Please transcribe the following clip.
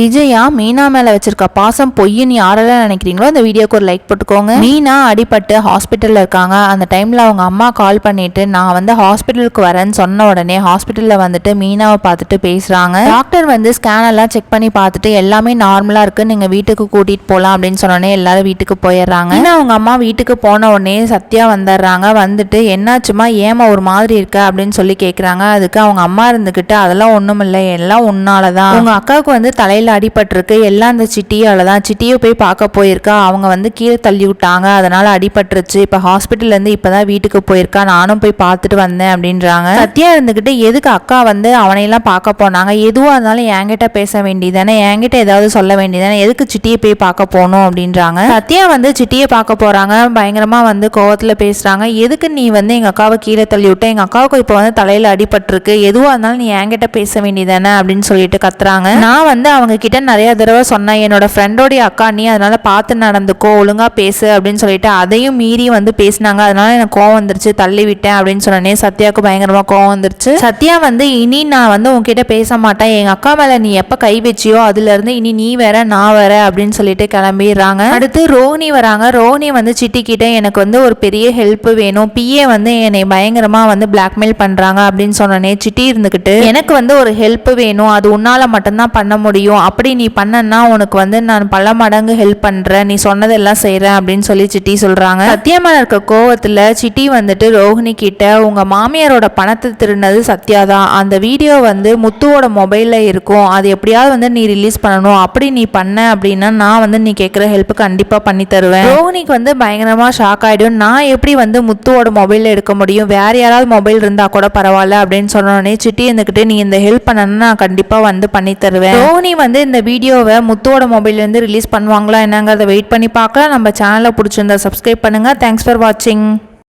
விஜயா மீனா மேல வச்சிருக்க பாசம் பொய்ன்னு யாரெல்லாம் நினைக்கிறீங்களோ அந்த வீடியோக்கு ஒரு லைக் போட்டுக்கோங்க. மீனா அடிபட்டு ஹாஸ்பிட்டல்ல இருக்காங்க. அந்த டைம்ல அவங்க அம்மா கால் பண்ணிட்டு நான் வந்து ஹாஸ்பிட்டலுக்கு வரேன்னு சொன்ன உடனே ஹாஸ்பிட்டல்ல வந்துட்டு மீனாவை பார்த்துட்டு பேசுறாங்க. டாக்டர் வந்து ஸ்கேன் எல்லாம் செக் பண்ணி பார்த்துட்டு எல்லாமே நார்மலா இருக்கு. நீங்க வீட்டுக்கு கூட்டிட்டு போலாம் அப்படின்னு சொன்னோடனே எல்லாரும் வீட்டுக்கு போயிடுறாங்க. மீனா அவங்க அம்மா வீட்டுக்கு போன உடனே சத்யா வந்துடுறாங்க. வந்துட்டு என்னாச்சுமா? ஏமா ஒரு மாதிரி இருக்க? அப்படின்னு சொல்லி கேக்குறாங்க. அதுக்கு அவங்க அம்மா இருந்துகிட்டு அதெல்லாம் ஒண்ணும் இல்லை எல்லாம் உன்னாலதான். உங்க அக்காவுக்கு வந்து தலையில அடிபட்டிருக்கு. எல்லாம் அந்த சிட்டியால் தான். சிட்டியை போய் பார்க்க போயிருக்கா. அவங்க வந்து கீழே தள்ளி விட்டாங்க. அதனால் அடிபட்டுருச்சு. இப்போ ஹாஸ்பிட்டல்லேருந்து இப்போ தான் வீட்டுக்கு போயிருக்கா. நானும் போய் பார்த்துட்டு வந்தேன் அப்படின்றாங்க. சத்யா இருந்துக்கிட்டு எதுக்கு அக்கா வந்து அவனையெல்லாம் பார்க்க போனாங்க? எதுவாக இருந்தாலும் என்கிட்ட பேச வேண்டியதானே என்கிட்ட ஏதாவது சொல்ல வேண்டியதானே எதுக்கு சிட்டியை போய் பார்க்க போகணும் அப்படின்றாங்க. சத்யா வந்து சிட்டியை பார்க்க போகிறாங்க பயங்கரமாக வந்து கோவத்தில் பேசுகிறாங்க எதுக்கு நீ வந்து எங்கள் அக்காவை கீழே தள்ளி விட்ட? எங்கள் அக்காவுக்கு இப்போ வந்து தலையில் அடிபட்டிருக்கு. எதுவாக இருந்தாலும் நீ என்கிட்ட பேச வேண்டியதானே அப்படின்னு சொல்லிட்டு கத்துறாங்க. நான் வந்து அவங்க அவங்கக்கிட்ட நிறைய தடவை சொன்னேன் என்னோட ஃப்ரெண்டோடைய அக்கா நீ அதனால பார்த்து நடந்துக்கோ ஒழுங்காக பேசு அப்படின்னு சொல்லிட்டு. அதையும் மீறி வந்து பேசினாங்க. அதனால எனக்கு கோவம் வந்துருச்சு தள்ளி விட்டேன் அப்படின்னு சொன்னனே சத்யாவுக்கு பயங்கரமாக கோவம் வந்துருச்சு. சத்யா வந்து இனி நான் வந்து உங்ககிட்ட பேச மாட்டேன். எங்கள் அக்கா மேலே நீ எப்போ கை வச்சியோ அதுலேருந்து இனி நீ வேற நான் வேற அப்படின்னு சொல்லிட்டு கிளம்பிடுறாங்க. அடுத்து ரோஹிணி வராங்க. ரோஹினி வந்து சிட்டிக்கிட்ட எனக்கு வந்து ஒரு பெரிய ஹெல்ப் வேணும். பிஏ வந்து என்னை பயங்கரமாக வந்து பிளாக்மெயில் பண்ணுறாங்க அப்படின்னு சொன்னனே சிட்டி இருந்துக்கிட்டு எனக்கு வந்து ஒரு ஹெல்ப் வேணும். அது உன்னால் மட்டும்தான் பண்ண முடியும். அப்படி நீ பண்ணனா உனக்கு வந்து நான் பல மடங்கு ஹெல்ப் பண்ணுறேன் நீ சொன்னதெல்லாம் செய்கிறேன் அப்படின்னு சொல்லி சிட்டி சொல்கிறாங்க சத்தியமாக இருக்க கோவத்தில் சிட்டி வந்துட்டு ரோஹிணி கிட்ட உங்கள் மாமியாரோட பணத்தை திருடினது சத்யா தான் அந்த வீடியோ வந்து முத்துவோட மொபைலில் இருக்கும். அது எப்படியாவது வந்து நீ ரிலீஸ் பண்ணணும். அப்படி நீ பண்ண அப்படின்னா நான் வந்து நீ கேட்குற ஹெல்ப் கண்டிப்பாக பண்ணி தருவேன். ரோஹினிக்கு வந்து பயங்கரமாக ஷாக் ஆகிடும் நான் எப்படி வந்து முத்துவோட மொபைலில் எடுக்க முடியும்? வேறு யாராவது மொபைல் இருந்தால் கூட பரவாயில்ல அப்படின்னு சொன்னோடனே சிட்டி இருந்துக்கிட்டு நீ இந்த ஹெல்ப் பண்ணனா நான் கண்டிப்பாக வந்து பண்ணி தருவேன். ரோஹினி வந்து வந்து இந்த வீடியோவை முத்துவோட மொபைல்லேருந்து ரிலீஸ் பண்ணுவாங்களா என்னங்கிறத வெயிட் பண்ணி பார்க்கலாம். நம்ம சேனலை பிடிச்சிருந்தா சப்ஸ்கிரைப் பண்ணுங்க. தேங்க்ஸ் ஃபார் வாட்சிங்